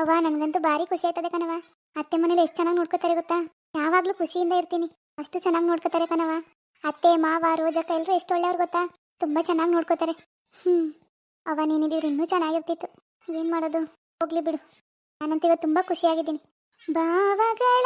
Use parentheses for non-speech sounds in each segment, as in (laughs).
ಅವ್ವ ನನಗಂತೂ ಭಾರಿ ಖುಷಿ ಆಯ್ತದೆ ಕಣವ ಅತ್ತೆ ಮನೇಲಿ ಎಷ್ಟು ಚೆನ್ನಾಗಿ ನೋಡ್ಕೋತಾರೆ ಗೊತ್ತಾ? ಯಾವಾಗ್ಲೂ ಖುಷಿಯಿಂದ ಇರ್ತೀನಿ. ಅಷ್ಟು ಚೆನ್ನಾಗಿ ನೋಡ್ಕೋತಾರೆ ಕಣವ ಅತ್ತೆ, ಮಾವ, ರೋಜಕ್ಕ ಎಲ್ಲರೂ ಎಷ್ಟು ಒಳ್ಳೆಯವ್ರು ಗೊತ್ತಾ? ತುಂಬಾ ಚೆನ್ನಾಗಿ ನೋಡ್ಕೋತಾರೆ. ಹ್ಮ್. ಅವ ನೀನಿದ್ರೆ ಇನ್ನೂ ಚೆನ್ನಾಗಿರ್ತಿತ್ತು. ಏನು ಮಾಡೋದು? ಹೋಗ್ಲಿ ಬಿಡು. ನಾನಂತ ಇವತ್ತು ತುಂಬಾ ಖುಷಿಯಾಗಿದ್ದೀನಿ. ಭಾವಗಳ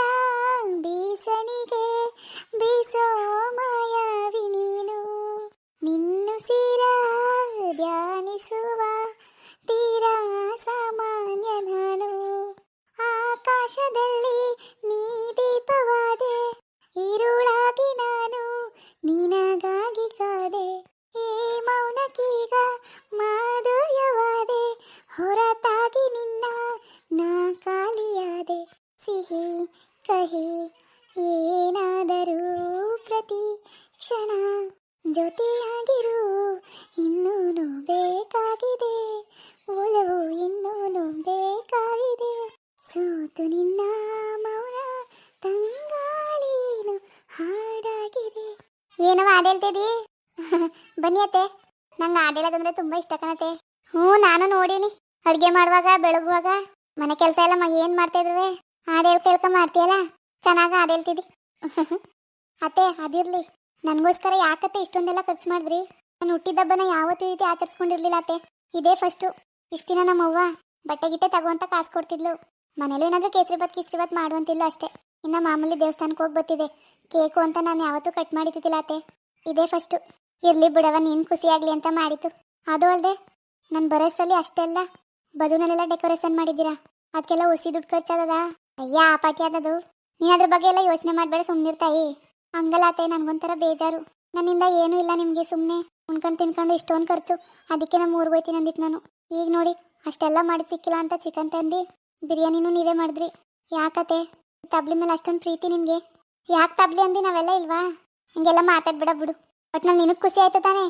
ಬೇಕಾಗಿದೆ ಒಲವು ಇನ್ನೂನು ಬೇಕಾಗಿದೆ. ಸೋತು ನಿನ್ನ ಮೌನ ತಂಗಾಳೀನು ಹಾಡಾಗಿದೆ. ಏನವ ಹಾಡು (laughs) ಬನ್ನಿ ಅತ್ತೆ. ನಂಗೆ ಹಾಡು ಹೇಳೋದಂದ್ರೆ ತುಂಬಾ ಇಷ್ಟ ಕಣತೆ ಹ್ಞೂ, ನಾನು ನೋಡೀನಿ. ಅಡುಗೆ ಮಾಡುವಾಗ, ಬೆಳಗುವಾಗ, ಮನೆ ಕೆಲಸ ಎಲ್ಲ ಮ ಏನು ಮಾಡ್ತಾ ಇದ್ರುವೆ? ಹಾಡು ಹೇಳ್ ಕೇಳ್ಕ ಮಾಡ್ತೀಯಲ್ಲ? ಚೆನ್ನಾಗಿ ಹಾಡು (laughs) ಅತ್ತೆ, ಅದಿರ್ಲಿ. ನನಗೋಸ್ಕರ ಯಾಕತ್ತೆ ಇಷ್ಟೊಂದೆಲ್ಲ ಖರ್ಚು ಮಾಡಿದ್ರಿ? ನಾನು ಹುಟ್ಟಿದಬ್ಬನ ಯಾವತ್ತೂ ರೀತಿ ಆಚರಿಸ್ಕೊಂಡಿರ್ಲಿಲ್ಲ ಅತ್ತೆ. ಇದೇ ಫಸ್ಟು. ಇಷ್ಟು ದಿನ ನಮ್ಮವ್ವ ಬಟ್ಟೆ ಗಿಟ್ಟೆ ತಗೋಂತ ಕಾಸು ಕೊಡ್ತಿದ್ಲು. ಮನೇಲೂ ಏನಾದರೂ ಕೇಸರಿ ಬಾತ್ ಕೇಸರಿ ಬಾತ್ ಮಾಡುವಂತಿಲ್ಲ ಅಷ್ಟೇ. ಇನ್ನು ಮಾಮೂಲಿ ದೇವಸ್ಥಾನಕ್ಕೆ ಹೋಗಿ ಬರ್ತಿದೆ ಕೇಕು ಅಂತ ನಾನು ಯಾವತ್ತೂ ಕಟ್ ಮಾಡಿದ್ದಿಲ್ಲ ಅತ್ತೆ. ಇದೇ ಫಸ್ಟು. ಇರಲಿ ಬಿಡವ ನೀನು ಖುಷಿಯಾಗಲಿ ಅಂತ ಮಾಡಿತು ಅದು ಅಲ್ಲದೆ ನಾನು ಬರೋಷ್ಟರಲ್ಲಿ ಅಷ್ಟೆಲ್ಲ ಬಲೂನಲ್ಲೆಲ್ಲ ಡೆಕೋರೇಷನ್ ಮಾಡಿದ್ದೀರಾ? ಅದಕ್ಕೆಲ್ಲ ಹುಸಿ ದುಡ್ಡು ಖರ್ಚಾದದ? ಅಯ್ಯ ಆ ಪಾಟಿ ಆದದು ನೀನು ಅದ್ರ ಬಗ್ಗೆ ಎಲ್ಲ ಯೋಚನೆ ಮಾಡಬೇಡ ಸುಮ್ಮನಿರ್ತಾಯಿ ಹಂಗಲ್ಲ ಅತ್ತೆ, ನನಗೊಂಥರ ಬೇಜಾರು. ನನ್ನಿಂದ ಏನೂ ಇಲ್ಲ ನಿಮಗೆ ಸುಮ್ಮನೆ ಉಣ್ಕೊಂಡು ತಿನ್ಕೊಂಡು ಇಷ್ಟೊಂದು ಖರ್ಚು. ಅದಕ್ಕೆ ನಮ್ಮ ಊರಿಗೆ ಹೋಯ್ತೀನಿ ಅಂದಿತ್ತು ನಾನು. ಈಗ ನೋಡಿ, ಅಷ್ಟೆಲ್ಲ ಮಾಡಿ ಸಿಕ್ಕಿಲ್ಲ ಅಂತ ಚಿಕನ್ ತಂದು, ಬಿರಿಯಾನಿನೂ ನೀವೇ ಮಾಡಿದ್ರಿ. ಯಾಕತೆ ತಬ್ಲಿ ಮೇಲೆ ಅಷ್ಟೊಂದು ಪ್ರೀತಿ ನಿಮಗೆ? ಯಾಕೆ ತಬ್ಲಿ ಅಂದಿ ನಾವೆಲ್ಲ ಇಲ್ವಾ? ಹಿಂಗೆಲ್ಲ ಮಾತಾಡ್ಬೇಡ ಬಿಡು. ಬಟ್ ನಾನು ನಿನಗೆ ಖುಷಿ ಆಯ್ತು ತಾನೇ?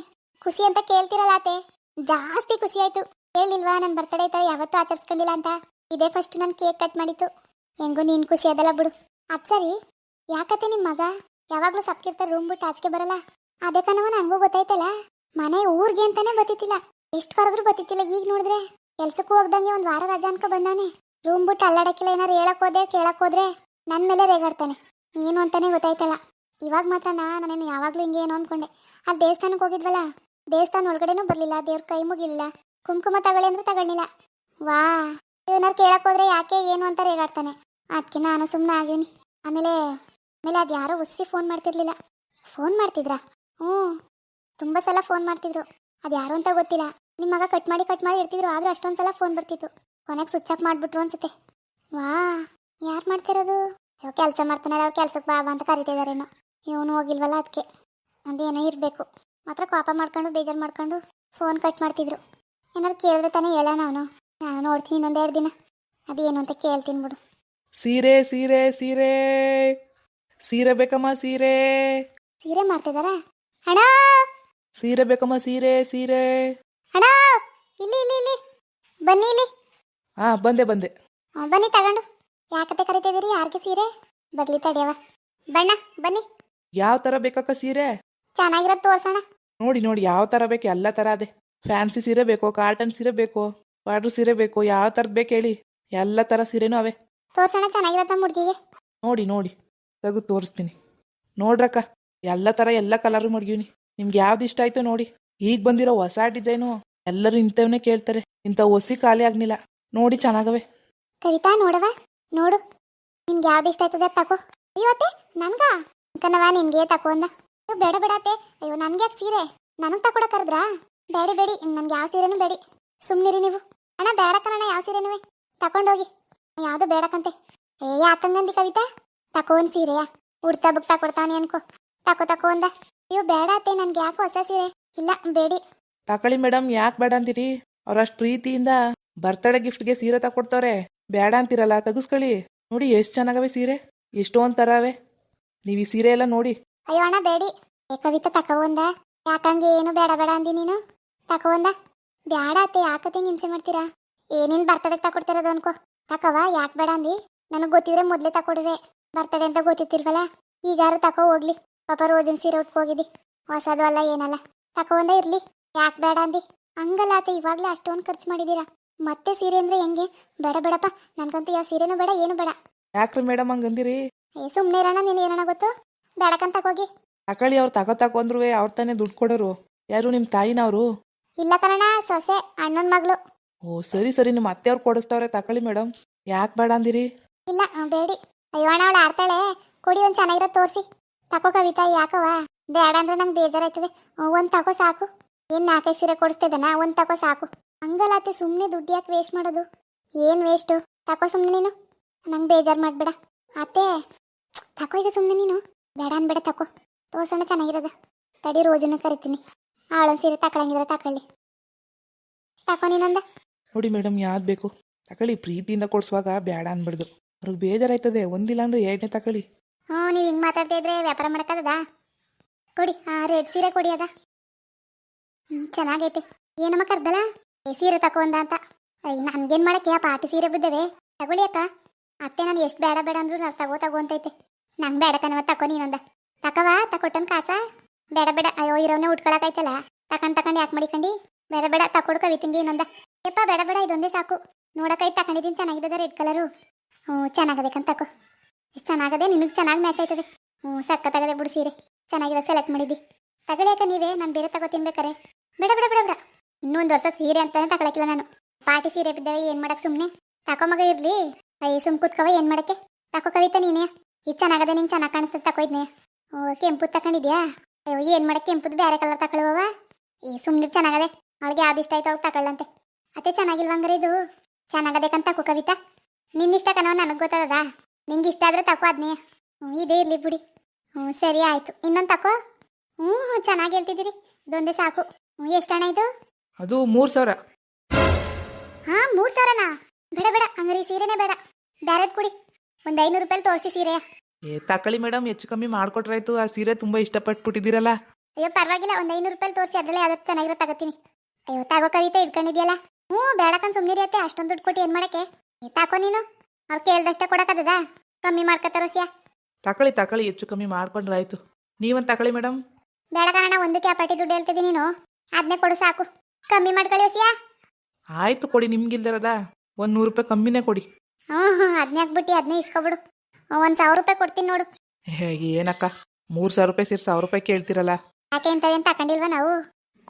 ಖುಷಿ ಅಂತ ಕೇಳ್ತಿರಲ್ಲ ಆತೆ ಜಾಸ್ತಿ ಖುಷಿ ಆಯ್ತು. ಹೇಳಿಲ್ವಾ ನನ್ನ ಬರ್ತಡೇ ಥರ ಯಾವತ್ತೂ ಆಚರಿಸ್ಕೊಂಡಿಲ್ಲ ಅಂತ? ಇದೇ ಫಸ್ಟ್ ನಾನು ಕೇಕ್ ಕಟ್ ಮಾಡಿತ್ತು ಹೆಂಗೋ ನೀನು ಖುಷಿ ಅದಲ್ಲ ಬಿಡು. ಅದು ಸರಿ. ಯಾಕತೆ ನಿಮ್ಮ ಮಗ? ಯಾವಾಗಲೂ ಸಪ್ಕಿರ್ತಾರೆ ರೂಮ್ ಬಿಟ್ಟು ಆಚೆಗೆ ಬರಲ್ಲ? ಅದೇ ನಾವು ನನಗೂ ಗೊತ್ತಾಯ್ತಲ್ಲ. ಮನೆ ಊರ್ಗೆ ಅಂತಾನೆ ಬತ್ತಿತ್ತಿಲ್ಲ. ಎಷ್ಟು ಕರೆದ್ರು ಬತ್ತಿತ್ತಿಲ್ಲ ಈಗ ನೋಡಿದ್ರೆ. ಕೆಲ್ಸಕ್ಕೂ ಹೋಗ್ದಂಗೆ ಒಂದು ವಾರ ರಜಾ ಅನ್ಕೊ ಬಂದಾನೆ ರೂಮ್ ಬಿಟ್ಟು ಅಲ್ಲಾಡಕ್ಕಿಲ್ಲ ಏನಾರು ಹೇಳಕ್ ಹೋದೆ, ಕೇಳಕ್ ಹೋದ್ರೆ ನನ್ನ ಮೇಲೆ ರೇಗಾಡ್ತಾನೆ. ಏನು ಅಂತಾನೆ ಗೊತ್ತಾಯ್ತಲ್ಲ. ಇವಾಗ ಮಾತ್ರ ನಾನೇನು ಯಾವಾಗಲೂ ಹಿಂಗೆ ಏನೋ ಅನ್ಕೊಂಡೆ. ಆ ದೇವಸ್ಥಾನಕ್ಕೆ ಹೋಗಿದ್ವಲ್ಲ. ದೇವಸ್ಥಾನ ಒಳಗಡೆನೂ ಬರಲಿಲ್ಲ, ದೇವ್ರ ಕೈ ಮುಗಿಲಿಲ್ಲ. ಕುಂಕುಮ ತಗೊಳ್ಳಿ ಅಂದ್ರೆ ತಗೊಳ್ಳಿಲ್ಲ. ವಾ ಇವನಾರು ಕೇಳಕ್ ಹೋದ್ರೆ ಯಾಕೆ ಏನು ಅಂತ ರೇಗಾಡ್ತಾನೆ. ಅದಕ್ಕೆ ನಾನು ಸುಮ್ಮನೆ ಆಗೀನಿ ಆಮೇಲೆ ಆಮೇಲೆ ಅದು ಯಾರೋ ಫೋನ್ ಮಾಡ್ತಿರ್ಲಿಲ್ಲ. ಫೋನ್ ಮಾಡ್ತಿದ್ರಾ? ಹ್ಞೂ. ತುಂಬ ಸಲ ಫೋನ್ ಮಾಡ್ತಿದ್ರು. ಅದು ಯಾರು ಅಂತ ಗೊತ್ತಿಲ್ಲ. ನಿಮ್ಮ ಮಗ ಕಟ್ ಮಾಡಿ ಕಟ್ ಮಾಡಿ ಇರ್ತಿದ್ರು ಆದರೂ ಅಷ್ಟೊಂದು ಸಲ ಫೋನ್ ಬರ್ತಿತ್ತು. ಕೊನೆಗೆ ಸ್ವಿಚ್ ಆಫ್ ಮಾಡಿಬಿಟ್ರು ಅನ್ಸುತ್ತೆ. ವಾ ಯಾರು ಮಾಡ್ತಿರೋದು? ಯಾವ ಕೆಲಸ ಮಾಡ್ತಾನಲ್ಲ ಅವ್ರು ಕೆಲ್ಸಕ್ಕೆ ಬಾ ಬಾ ಅಂತ ಕರಿತಿದಾರೇನೋ ಇವನು ಹೋಗಿಲ್ವಲ್ಲ ಅದಕ್ಕೆ ಅದೇನೋ ಇರಬೇಕು. ಮಾತ್ರ ಕೋಪ ಮಾಡ್ಕೊಂಡು ಬೇಜಾರು ಮಾಡ್ಕೊಂಡು ಫೋನ್ ಕಟ್ ಮಾಡ್ತಿದ್ರು. ಏನಾದ್ರು ಕೇಳಿದ್ರೆ ತಾನೇ ಹೇಳೋಣ ಅವನು. ನಾನು ನೋಡ್ತೀನಿ ಇನ್ನೊಂದು ಎರಡು ದಿನ. ಅದೇನು ಅಂತ ಕೇಳ್ತೀನಿ ಬಿಡು. ಸೀರೆ ಸೀರೆ ಸೀರೆ. ಸೀರೆ ಬೇಕಮ್ಮ ಸೀರೆ. ಸೀರೆ ಮಾಡ್ತಿದಾರ? ಅಣ್ಣ ಸೀರೆ ಬೇಕಮ್ಮ ಸೀರೆ ಸೀರೆ. ಅಣ್ಣ ಇಲ್ಲಿ ಇಲ್ಲಿ ಇಲ್ಲಿ. ಬನ್ನಿ ಇಲ್ಲಿ. ಹಾ ಬಂದೆ ಬಂದೆ. ಆ, ಬನ್ನಿ ತಗೊಂಡು. ಯಾಕತೆ ಕರಿತಿದ್ದೀರಿ? ಯಾರಿಗೆ ಸೀರೆ? ಬರ್ಲಿ ತಡಿಯವ ಬಣ್ಣ ಬನ್ನಿ. ಯಾವ ತರ ಬೇಕಕ್ಕ ಸೀರೆ? ಚೆನ್ನಾಗಿರೋದು ತೋರ್ಸೋಣ. ನೋಡಿ ನೋಡಿ ಯಾವ ತರ ಬೇಕು ಎಲ್ಲ ತರ ಅದೇ. ಫ್ಯಾನ್ಸಿ ಸೀರೆ ಬೇಕೋ ಕಾಟನ್ ಸೀರೆ ಬೇಕೋ ಬಾರ್ಡ್ರ್ ಸೀರೆ ಬೇಕು ಯಾವ ತರದ್ ಬೇಕು ಹೇಳಿ. ಎಲ್ಲ ತರ ಸೀರೆನೂ ಅವೆ. ತೋರ್ಸೋಣ ಚೆನ್ನಾಗಿರತ್ತ ಹುಡ್ಗಿಗೆ. ನೋಡಿ ನೋಡಿ. ತಗು ತೋರಿಸ್ತೀನಿ. ನೋಡ್ರಕ್ಕ. ಎಲ್ಲ ಥರ ಎಲ್ಲ ಕಲರು ಮಡ್ಗಿವ್ನಿ. ನಿಮ್ಗೆ ಯಾವ್ದು ಇಷ್ಟ ಆಯ್ತು ನೋಡಿ. ಈಗ ಬಂದಿರೋ ಹೊಸ ಡಿಸೈನು ಎಲ್ಲರೂ ಇಂಥವನ್ನೇ ಕೇಳ್ತಾರೆ. ಇಂಥ ಹೊಸಿ ಖಾಲಿ ಆಗ್ಲಿಲ್ಲ ನೋಡಿ ಚೆನ್ನಾಗವೆ. ಕವಿತಾ ನೋಡವ ನೋಡು. ನಿಮ್ಗೆ ಯಾವ್ದು ಇಷ್ಟ ಆಯ್ತದೆ ತಗೋ. ಅಯ್ಯೋತೆ ನನ್ಗ? ಕನವ ನಿನ್ಗೆ ತಕೋ ಅಂದ. ಬೇಡ ಬೇಡತ್ತೆ ಅಯ್ಯೋ, ನನ್ಗೆ ಯಾಕೆ ಸೀರೆ? ನನಗೆ ತಕೊಡ ಕರೆದ್ರಾ? ಬೇಡಿ ಬೇಡಿ. ನನ್ಗೆ ಯಾವ ಸೀರೆನೂ ಬೇಡಿ. ಸುಮ್ಮನಿರಿ ನೀವು. ಅಣ್ಣ, ಬೇಡ ಕಣ ಯಾವ ಸೀರೆನೂ ತಕೊಂಡೋಗಿ. ಯಾವ್ದು ಬೇಡಕ್ಕಂತೆ ಏ, ಯಾಕಂಗಂದಿ ಕವಿತಾ? ತಕೋನ್ ಸೀರೆಯಾ? ಉಡ್ತಾ ಬುಕ್ ತಕೊಡ್ತಾನೆ ಅನ್ಕೋ. ತಕೋ ತಕೋ ಅಂದ. ಅಯ್ಯೋ ಬೇಡ ಅತ್ತೆ ನನ್ಗೆ ಯಾಕೆ ಹೊಸ ಸೀರೆ. ಇಲ್ಲ ಬೇಡಿ. ತಕೊಳ್ಳಿ ಮೇಡಮ್ ಯಾಕೆ ಬೇಡ ಅಂತೀರಿ? ಅವ್ರಷ್ಟು ಪ್ರೀತಿಯಿಂದ ಬರ್ತಡೇ ಗಿಫ್ಟ್ಗೆ ಸೀರೆ ತಕೊಡ್ತವ್ರೆ. ಬೇಡ ಅಂತೀರಲ್ಲ ತೆಗಿಸ್ಕೊಳ್ಳಿ. ನೋಡಿ ಎಷ್ಟು ಚೆನ್ನಾಗವೆ ಸೀರೆ. ಎಷ್ಟೊಂದು ಥರ ಅವೆ ನೀವು ಈ ಸೀರೆ ಎಲ್ಲ ನೋಡಿ. ಅಯ್ಯೋ ಅಣ್ಣ ಬೇಡಿ. ಏ ಕವಿತಾ ಯಾಕಂಗೆ ಏನು ಬೇಡ ಬೇಡ ಅಂದಿ ನೀನು? ತಕೋ ಬೇಡ ಅತ್ತೆ ಯಾಕತ್ತೆ ಹಿಂಸೆ ಮಾಡ್ತೀರಾ? ಏನೇನ್ ಬರ್ತಡೇ ತಕೊಡ್ತಿರೋದು ಅನ್ಕೋ. ತಕವ ಯಾಕೆ ಬೇಡ ಅಂದಿ? ನನಗೆ ಗೊತ್ತಿದ್ರೆ ಮೊದ್ಲೇ ತಕೊಡುವೆ. ಬರ್ತಡೆ ಅಂತ ಗೊತ್ತಿತ್ತಿಲ್ವಲ್ಲ ಈಗಾರು ತಕೋ ಹೋಗ್ಲಿ. ಪಾಪ ರೋಜನ್ ಸೀರೆ ಉಟ್ಕೋಗಿದ್ದಿ ಹೊಸದು ಅಲ್ಲ ಏನಲ್ಲ. ತಕೊಂಡ ಇರ್ಲಿ. ಯಾಕೆ ಬೇಡ ಅಂದಿ? ಹಂಗಲ್ಲ ಆತ ಇವಾಗ್ಲೇ ಅಷ್ಟೊಂದು ಖರ್ಚು ಮಾಡಿದ್ದೀರಾ ಮತ್ತೆ ಸೀರೆ ಅಂದ್ರೆ ಹೆಂಗೆ? ಬೇಡ ಬೇಡಪ್ಪ. ನನ್ಗಂತೂ ಯಾವ ಸೀರೆನೂ ಬೇಡ ಏನು ಬೇಡ. ಯಾಕ್ರಿ ಮೇಡಮ್ ಹಂಗಂದಿರಿ? ಏ ಸುಮ್ಮನೆ ಇರೋಣ ನೀನು ಏನಣ್ಣ ಗೊತ್ತು? ಬೇಡಕಂತ ಹೋಗಿ. ತಕೊಳ್ಳಿ ಅವ್ರು ತಗೋ ತಗೋ ಅಂದ್ರು ಅವ್ರು ತಾನೇ ದುಡ್ಡು ಕೊಡೋರು. ಯಾರು ನಿಮ್ಮ ತಾಯಿನವರು? ಇಲ್ಲ ಕಣಣ ಸೊಸೆ ಅಣ್ಣನ ಮಗಳು. ಓ ಸರಿ ಸರಿ ನಿಮ್ಮ ಅತ್ತೆಯವ್ರು ಕೊಡಿಸ್ತಾವ್ರೆ ತಕೊಳ್ಳಿ ಮೇಡಮ್ ಯಾಕೆ ಬೇಡ ಅಂದಿರಿ? ಇಲ್ಲ ಬೇಡಿ. ಅಯ್ಯೋ ಅಣ್ಣ ಅವಳು ಆಡ್ತಾಳೆ. ಕೊಡಿ ಒಂದು ಚೆನ್ನಾಗಿರೋ ತೋರಿಸಿ. ತಕೋ ಕವಿತಾ ಯಾಕವ ಬೇಡ ಅಂದ್ರೆ ನಂಗೆ ಬೇಜಾರಾಯ್ತದೆ. ಒಂದು ತಕೋ ಸಾಕು. ಏನು ನಾಲ್ಕೈದು ಸೀರೆ ಕೊಡಿಸ್ತಿದ್ದಾನ? ಒಂದು ತಕೋ ಸಾಕು. ಹಂಗಲ್ಲ ಅತ್ತೆ ಸುಮ್ಮನೆ ದುಡ್ಡು ಯಾಕೆ ವೇಸ್ಟ್ ಮಾಡೋದು? ಏನು ವೇಸ್ಟು ತಕೋ ಸುಮ್ಮನೆ ನೀನು. ನಂಗೆ ಬೇಜಾರು ಮಾಡಬೇಡ. ಅತ್ತೆ, ತಕೋ ಈಗ ಸುಮ್ಮನೆ ನೀನು. ಬೇಡ ಅನ್ಬೇಡ, ತಕೋ. ತೋರ್ಸೋಣ ಚೆನ್ನಾಗಿರೋದ. ತಡಿ ರೋಜನ್ನು ಕರಿತೀನಿ. ಆಳೊಂದು ಸೀರೆ ತಗೊಳಂಗಿದ್ರೆ ತಕೊಳ್ಳಿ. ತಕೋ ನೀನೊಂದ. ನೋಡಿ ಮೇಡಮ್, ಯಾವ್ದು ಬೇಕು? ತಕೊಳ್ಳಿ, ಪ್ರೀತಿಯಿಂದ ಕೊಡ್ಸುವಾಗ ಬೇಡ ಅನ್ಬಿಡ್ದು. ಅವ್ರಿಗೆ ಬೇಜಾರಾಯ್ತದೆ. ಒಂದಿಲ್ಲ ಅಂದ್ರೆ ಎರಡನೇ ತಕೊಳ್ಳಿ. ಹ್ಞೂ, ನೀವು ಹಿಂಗೆ ಮಾತಾಡ್ತಾ ಇದ್ರೆ ವ್ಯಾಪಾರ ಮಾಡೋಕ್ಕದ ಕೊಡಿ, ಆ ರೆಡ್ ಸೀರೆ ಕೊಡಿ ಅದ. ಹ್ಞೂ ಚೆನ್ನಾಗೈತೆ. ಏನಮ್ಮ ಕರ್ದಲ್ಲ ಸೀರೆ ತಕೊಂಡ ಅಂತ. ಅಯ್ಯ ನನಗೇನು ಮಾಡಕ್ಕೆ? ಆ ಪಾಟಿ ಸೀರೆ ಬಿದ್ದವೆ. ತಗೊಳ್ಳಿ ಅಕ್ಕ. ಅತ್ತೆ, ನಾನು ಎಷ್ಟು ಬೇಡ ಬೇಡ ಅಂದ್ರು ನಾನು ತಗೋ ತಗೋ ಅಂತೈತೆ. ನಂಗೆ ಬೇಡ ಕಣವ ತಕೋ ನೀನೊಂದ ತಕವ ತಕೊಟ್ಟನ್ ಕಾಸ? ಬೇಡ ಬೇಡ, ಅಯ್ಯೋ ಇರೋನೇ ಉಟ್ಕೊಳಕೈತಲ್ಲ ತಕೊಂಡು ತಕೊಂಡು ಯಾಕೆ ಮಾಡಿಕಂಡಿ? ಬೇಡ ಬೇಡ, ತಕೊಡು ಕವಿತಿಂಗಿ ಇನ್ನೊಂದ ಯಪ್ಪ, ಬೇಡ ಬೇಡ, ಇದೊಂದೇ ಸಾಕು. ನೋಡೋಕೈತೆ ತಕೊಂಡಿದ್ದೀನಿ ಚೆನ್ನಾಗಿದೆ ರೆಡ್ ಕಲರು. ಹ್ಞೂ ಚೆನ್ನಾಗದಕ್ಕಂತ ತಕೋ. ಎಷ್ಟು ಚೆನ್ನಾಗದೆ? ನಿನಗೆ ಚೆನ್ನಾಗಿ ಮ್ಯಾಚ್ ಆಯ್ತದೆ. ಹ್ಞೂ ಸಕ್ಕತ್ತಾಗದೆ ಬಿಡು ಸೀರೆ. ಚೆನ್ನಾಗಿದೆ ಸೆಲೆಕ್ಟ್ ಮಾಡಿದ್ದಿ. ತಗೊಳ್ಯಾಕ ನೀವೇ? ನಾನು ಬೇರೆ ತಗೋ ತಿನ್ಬೇಕಾರೆ. ಬೇಡ, ಬಿಡ ಬಿಡ ಬಿಡ. ಇನ್ನೊಂದು ವರ್ಷ ಸೀರೆ ಅಂತಾನೆ ತಗೊಳಕಿಲ್ಲ ನಾನು. ಪಾರ್ಟಿ ಸೀರೆ ಬಿದ್ದಾವೆ, ಏನು ಮಾಡಕ್ಕೆ ಸುಮ್ಮನೆ ತಕೋ ಮಗ ಇರಲಿ. ಅಯ್ಯ ಸುಮ್ ಕೂತ್ಕವ, ಏನು ಮಾಡಕ್ಕೆ? ತಕೋ ಕವಿತ ನೀನೇ. ಇದು ಚೆನ್ನಾಗದೆ ನಿಂಗೆ ಚೆನ್ನಾಗಿ ಕಾಣಿಸ್ತದೆ ತಕೋ ಇದ್ನೇ. ಓ ಕೆಂಪು ತಗೊಂಡಿದ್ಯಾ ಅಯ್ಯೋ, ಏನು ಮಾಡಕ್ಕೆ? ಕೆಂಪುದು ಬೇರೆ ಕಲರ್ ತಗೊಳ್ಳುವವ ಏ ಸುಮ್ಮನೆ ಚೆನ್ನಾಗದೆ. ಅವಳಿಗೆ ಯಾವ್ದು ಇಷ್ಟ ಆಯ್ತು ಅವಳು ತಗೊಳ್ಳಂತೆ ಅತ್ತೆ ಚೆನ್ನಾಗಿಲ್ವಂಗ್ರೆ ಇದು? ಚೆನ್ನಾಗದೆ ಕಂತ ತಕೋ ಕವಿತಾ. ನಿನ್ನಿಷ್ಟ ಕಣವ ನನಗೆ ಗೊತ್ತದ ನಿಂಗೆ ಇಷ್ಟ ಆದ್ರೆ ತಕೋ ಅದ್ನೇ. ಹ್ಞೂ ಇದೇ ಇರಲಿ ಬಿಡಿ. ಹ್ಞೂ ಸರಿ ಆಯಿತು. ಇನ್ನೊಂದು ತಕೋ? ಹ್ಞೂ ಹ್ಞೂ ಚೆನ್ನಾಗಿ ಹೇಳ್ತಿದ್ದೀರಿ. ಇದೊಂದೇ ಸಾಕು. ಹ್ಞೂ ಎಷ್ಟು ಹಣ ಇದು? ಅದು ಮೂರು ಸಾವಿರ. ಹಾಂ ಮೂರು ಸಾವಿರನಾ? ಬೇಡ ಬೇಡ ಹಂಗಾರೆ ಈ ಸೀರೆನೇ ಬೇಡ. ಬ್ಯಾರದ್ ಕೊಡಿ. ಒಂದು ಐನೂರು ರೂಪಾಯಿ ತೋರಿಸಿ ಸೀರೆ. ಏ ತಕೊಳ್ಳಿ ಮೇಡಮ್ ಹೆಚ್ಚು ಕಮ್ಮಿ ಮಾಡ್ಕೊಟ್ರಾಯ್ತು. ಆ ಸೀರೆ ತುಂಬ ಇಷ್ಟಪಟ್ಬಿಟ್ಟಿದ್ದೀರಲ್ಲ. ಅಯ್ಯೋ ಪರವಾಗಿಲ್ಲ. ಒಂದು ಐನೂರು ರೂಪಾಯಿ ತೋರಿಸಿ ಅದರಲ್ಲೇ ಯಾವ್ದಾದ್ರು ಚೆನ್ನಾಗಿರೋ ತಗೋತೀನಿ. ಅಯ್ಯೋ ತಗೋ ಕವಿತೆ ಇಟ್ಕೊಂಡಿದ್ಯಲ್ಲ? ಹ್ಞೂ ಬೇಡಕ್ಕ ಸುಮ್ಮನೆ ಅತ್ತೆ. ಅಷ್ಟೊಂದು ದುಡ್ಡು ಕೊಟ್ಟು ಏನು ಮಾಡಕ್ಕೆ? ಏ ತಾಕೋ ನೀನು. ಅವ್ರು ಕೇಳ್ದಷ್ಟೇ ಕೊಡಕದ ಕಮ್ಮಿ ಮಾಡ್ಕೊತಾರೋ ಸಿಯಾ ತಕಳಿ ತಕೊಳ್ಳಿ ಹೆಚ್ಚು ಕಮ್ಮಿ ಮಾಡ್ಕೊಂಡ್ರಾಯ್ತು. ನೀವಂತ ತಕಳಿ ಮೇಡಮ್ ಬೇಡ ಕಾರಣ ಒಂದಕ್ಕೆ ಆ ಪಟ್ಟಿ ದುಡ್ಡು ಹೇಳ್ತಿದ್ದೀನಿ ನೀನು. ಅದನ್ನೇ ಕೊಡು ಸಾಕು. ಕಮ್ಮಿ ಮಾಡ್ಕೊಳ್ಳಿ ಸಿಯಾ ಆಯ್ತು ಕೊಡಿ ನಿಮ್ಗಿಲ್ದಿರದ. ಒಂದು ನೂರು ರೂಪಾಯಿ ಕಮ್ಮಿನೇ ಕೊಡಿ. ಹ್ಞೂ ಹ್ಞೂ ಅದನ್ನೇ ಹಾಕ್ಬಿಟ್ಟು ಅದನ್ನೇ ಇಸ್ಕೊಬಿಡು. ಒಂದು ಸಾವಿರ ರೂಪಾಯಿ ಕೊಡ್ತೀನಿ ನೋಡು. ಹೇ ಏನಕ್ಕ? ಮೂರು ಸಾವಿರ ರೂಪಾಯಿ ಸೇರಿ ಸಾವಿರ ರೂಪಾಯಿ ಕೇಳ್ತಿರಲ್ಲ. ಯಾಕೆ ಅಂತ ಏನು ತಗೊಂಡಿಲ್ವ ನಾವು?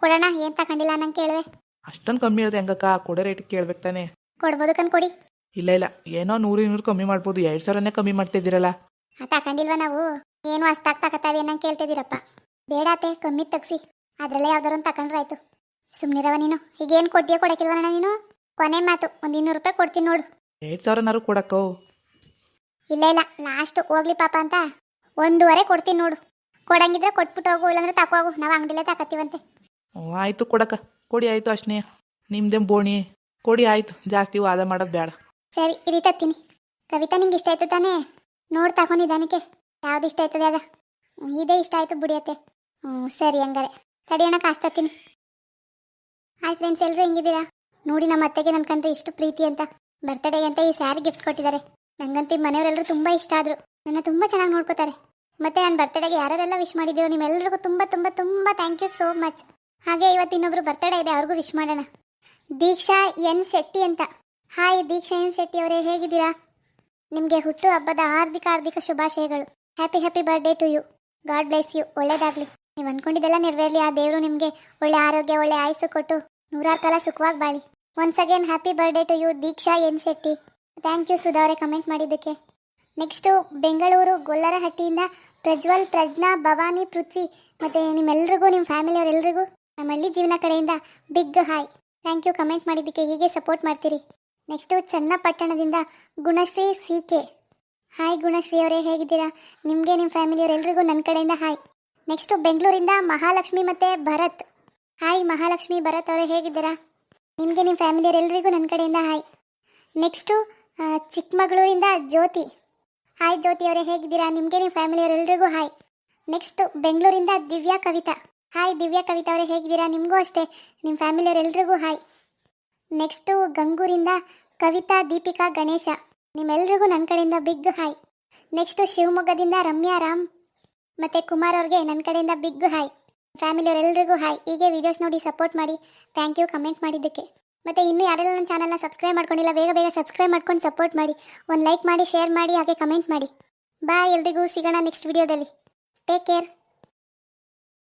ಕೊಡೋಣ ಏನು ತಗೊಂಡಿಲ್ಲ ನಂಗೆ ಕೇಳುವೆ. ಅಷ್ಟೊಂದು ಕಮ್ಮಿ ಇರೋದು ಹೆಂಗಕ್ಕ? ಕೊಡೋ ರೇಟ್ ಕೇಳ್ಬೇಕು ತಾನೆ. ಕೊಡ್ಬೋದು ಕಣ್ ಕೊಡಿ. ಇಲ್ಲ ಇಲ್ಲ. ಏನೋ ನೂರು ಇನ್ನೂರು ಕಮ್ಮಿ ಮಾಡ್ಬೋದು. ಎರಡು ಸಾವಿರನೇ ಕಮ್ಮಿ ಮಾಡ್ತಿದ್ದೀರಲ್ಲ. ಆ, ತಗೊಂಡಿಲ್ವ ನಾವು? ಏನು ಅಷ್ಟಾಗಿ ತಕತಾವೆ ನಂಗೆ ಕೇಳ್ತಿದ್ದೀರಪ್ಪ. ಬೇಡಾತೆ ಕಮ್ಮಿ ತಗ್ಸಿ. ಅದರಲ್ಲೇ ಯಾವ್ದಾರು ಒಂದು ತಗೊಂಡ್ರೆ ಆಯ್ತು. ಸುಮ್ಮನಿರವ ನೀನು. ಈಗೇನು ಕೊಡ್ತೀಯ ಕೊಡಕ್ಕಿಲ್ವಣ್ಣ ನೀನು? ಕೊನೆ ಮಾತು. ಒಂದು ಇನ್ನೂರು ರೂಪಾಯಿ ಕೊಡ್ತೀನಿ ನೋಡು. ಎರಡು ಸಾವಿರನಾರು ಕೊಡಕ್ಕೋ? ಇಲ್ಲ ಇಲ್ಲ. ಲಾಸ್ಟ್ ಹೋಗ್ಲಿ ಪಾಪ ಅಂತ. ಒಂದೂವರೆ ಕೊಡ್ತೀನಿ ನೋಡು. ಕೊಡಂಗಿದ್ರೆ ಕೊಟ್ಬಿಟ್ಟು ಹೋಗು ಇಲ್ಲಾಂದ್ರೆ ತಕೋ ಹೋಗು. ನಾವು ಅಂಗಡಿಲೇ ತಕತ್ತೀವಂತೆ. ಆಯ್ತು ಆಯಿತು ಕೊಡಕ್ಕ. ಕೊಡಿ ಆಯಿತು ಅಷ್ಟೇ ನಿಮ್ದೇ ಬೋಣಿ? ಕೊಡಿ ಆಯಿತು. ಜಾಸ್ತಿ ವಾದ ಮಾಡೋದು ಬೇಡ ಸರಿ, ಇರಿ ತತ್ತೀನಿ. ಕವಿತಾ ನಿಂಗೆ ಇಷ್ಟ ಆಯ್ತು ತಾನೇ? ನೋಡಿ ತಗೊಂಡಿದ್ದಾನಕ್ಕೆ. ಯಾವ್ದು ಇಷ್ಟ ಆಯ್ತದೆ ಅದ? ಇದೇ ಇಷ್ಟ ಆಯ್ತು ಬಿಡಿಯತ್ತೆ. ಹ್ಞೂ ಸರಿ ಹಂಗಾರೆ. ತಡಿಯೋಣ ಕಾಸ್ತತ್ತೀನಿ ಆಯ್ತು ಹಾಯ್ ಫ್ರೆಂಡ್ಸ್ ಎಲ್ಲರೂ ಹೆಂಗಿದ್ದೀರಾ? ನೋಡಿ ನಮ್ಮ ಅತ್ತೆಗೆ ನನ್ನ ಕಂಡ್ರೆ ಇಷ್ಟು ಪ್ರೀತಿ ಅಂತ. ಬರ್ತಡೇಗೆ ಅಂತ ಈ ಸ್ಯಾರಿ ಗಿಫ್ಟ್ ಕೊಟ್ಟಿದ್ದಾರೆ. ನನಗಂತೂ ಮನೆಯವರೆಲ್ಲರೂ ತುಂಬ ಇಷ್ಟ ಆದರು. ನನ್ನ ತುಂಬ ಚೆನ್ನಾಗಿ ನೋಡ್ಕೋತಾರೆ. ಮತ್ತೆ ನಾನು ಬರ್ತಡೇಗೆ ಯಾರೆಲ್ಲ ವಿಶ್ ಮಾಡಿದ್ದೀರೋ ನಿಮ್ಮೆಲ್ಲರಿಗೂ ತುಂಬ ತುಂಬ ತುಂಬ ಥ್ಯಾಂಕ್ ಯು ಸೋ ಮಚ್ ಹಾಗೆ ಇವತ್ತು ಇನ್ನೊಬ್ರು ಬರ್ತಡೇ ಇದೆ, ಅವ್ರಿಗೂ ವಿಶ್ ಮಾಡೋಣ. ದೀಕ್ಷಾ ಎನ್ ಶೆಟ್ಟಿ ಅಂತ. ಹಾಯ್ ದೀಕ್ಷಾ ಎನ್ ಶೆಟ್ಟಿ ಅವರೇ, ಹೇಗಿದ್ದೀರಾ? ನಿಮಗೆ ಹುಟ್ಟು ಹಬ್ಬದ ಹಾರ್ದಿಕ ಹಾರ್ದಿಕ ಶುಭಾಶಯಗಳು. Happy happy birthday to you God bless you ಒಳ್ಳೇದಾಗ್ಲಿ. ನೀವು ಅನ್ಕೊಂಡಿದ್ದೆಲ್ಲ ನೆರವೇರಲಿ. ಆ ದೇವರು ನಿಮಗೆ ಒಳ್ಳೆ ಆರೋಗ್ಯ, ಒಳ್ಳೆ ಆಯಸ್ಸು ಕೊಟ್ಟು ನೂರಾರು ಕಾಲ ಸುಖವಾಗಿ ಬಾಳಿ. Once again happy birthday to you Deeksha N Shetty. Thank you Sudha ಅವರೇ ಕಮೆಂಟ್ ಮಾಡಿದ್ದಕ್ಕೆ. ನೆಕ್ಸ್ಟು ಬೆಂಗಳೂರು ಗೊಲ್ಲರಹಟ್ಟಿಯಿಂದ ಪ್ರಜ್ವಲ್ ಪ್ರಜ್ಞಾ, ಭವಾನಿ, ಪೃಥ್ವಿ ಮತ್ತು ನಿಮ್ಮೆಲ್ರಿಗೂ ನಿಮ್ಮ ಫ್ಯಾಮಿಲಿಯವರೆಲ್ರಿಗೂ ನಮ್ಮ ಹಳ್ಳಿ ಜೀವನ ಕಡೆಯಿಂದ big hi thank you comment ಮಾಡಿದ್ದಕ್ಕೆ ಹೀಗೆ ಸಪೋರ್ಟ್ ಮಾಡ್ತೀರಿ. Next ಚನ್ನಪಟ್ಟಣದಿಂದ Gunashree C K hi Gunashree ಅವರೇ, ಹೇಗಿದ್ದೀರಾ? ನಿಮಗೆ ನಿಮ್ಮ ಫ್ಯಾಮಿಲಿಯವರೆಲ್ಲರಿಗೂ ನನ್ನ ಕಡೆಯಿಂದ ಹಾಯ್ ನೆಕ್ಸ್ಟು ಬೆಂಗಳೂರಿಂದ ಮಹಾಲಕ್ಷ್ಮಿ ಮತ್ತು ಭರತ್. ಹಾಯ್ ಮಹಾಲಕ್ಷ್ಮಿ, ಭರತ್ ಅವರೇ, ಹೇಗಿದ್ದೀರಾ? ನಿಮಗೆ ನಿಮ್ಮ ಫ್ಯಾಮಿಲಿಯವರೆಲ್ಲರಿಗೂ ನನ್ನ ಕಡೆಯಿಂದ ಹಾಯ್ ನೆಕ್ಸ್ಟು ಚಿಕ್ಕಮಗಳೂರಿಂದ ಜ್ಯೋತಿ. ಹಾಯ್ ಜ್ಯೋತಿ ಅವರೇ, ಹೇಗಿದ್ದೀರಾ? ನಿಮಗೆ ನಿಮ್ಮ ಫ್ಯಾಮಿಲಿಯವರೆಲ್ಲರಿಗೂ ಹಾಯ್ ನೆಕ್ಸ್ಟು ಬೆಂಗಳೂರಿಂದ ದಿವ್ಯಾ ಕವಿತಾ. ಹಾಯ್ ದಿವ್ಯಾ ಕವಿತಾ ಅವರೇ, ಹೇಗಿದ್ದೀರಾ? ನಿಮಗೂ ಅಷ್ಟೇ. ನಿಮ್ಮ ಫ್ಯಾಮಿಲಿಯವರೆಲ್ಲರಿಗೂ ಹಾಯ್ ನೆಕ್ಸ್ಟು ಗಂಗೂರಿಂದ ಕವಿತಾ, ದೀಪಿಕಾ, ಗಣೇಶ. ನಿಮ್ಮೆಲ್ರಿಗೂ ನನ್ನ ಕಡೆಯಿಂದ ಬಿಗ್ ಹಾಯ್. ನೆಕ್ಸ್ಟು ಶಿವಮೊಗ್ಗದಿಂದ ರಮ್ಯಾ, ರಾಮ್ ಮತ್ತು ಕುಮಾರ್ ಅವ್ರಿಗೆ ನನ್ನ ಕಡೆಯಿಂದ ಬಿಗ್ ಹಾಯ್. ಫ್ಯಾಮಿಲಿಯವರೆಲ್ಲರಿಗೂ ಹಾಯ್. ಹೀಗೆ ವೀಡಿಯೋಸ್ ನೋಡಿ ಸಪೋರ್ಟ್ ಮಾಡಿ. ಥ್ಯಾಂಕ್ ಯು ಕಮೆಂಟ್ ಮಾಡಿದ್ದಕ್ಕೆ. ಮತ್ತು ಇನ್ನೂ ಯಾರೆಲ್ಲ ನನ್ನ ಚಾನಲ್ನ ಸಬ್ಸ್ಕ್ರೈಬ್ ಮಾಡ್ಕೊಂಡಿಲ್ಲ, ಬೇಗ ಬೇಗ ಸಬ್ಸ್ಕ್ರೈಬ್ ಮಾಡ್ಕೊಂಡು ಸಪೋರ್ಟ್ ಮಾಡಿ. ಒಂದು ಲೈಕ್ ಮಾಡಿ ಶೇರ್ ಮಾಡಿ, ಹಾಗೆ ಕಮೆಂಟ್ ಮಾಡಿ. ಬಾಯ್ ಎಲ್ರಿಗೂ. ಸಿಗೋಣ ನೆಕ್ಸ್ಟ್ ವಿಡಿಯೋದಲ್ಲಿ ಟೇಕ್ ಕೇರ್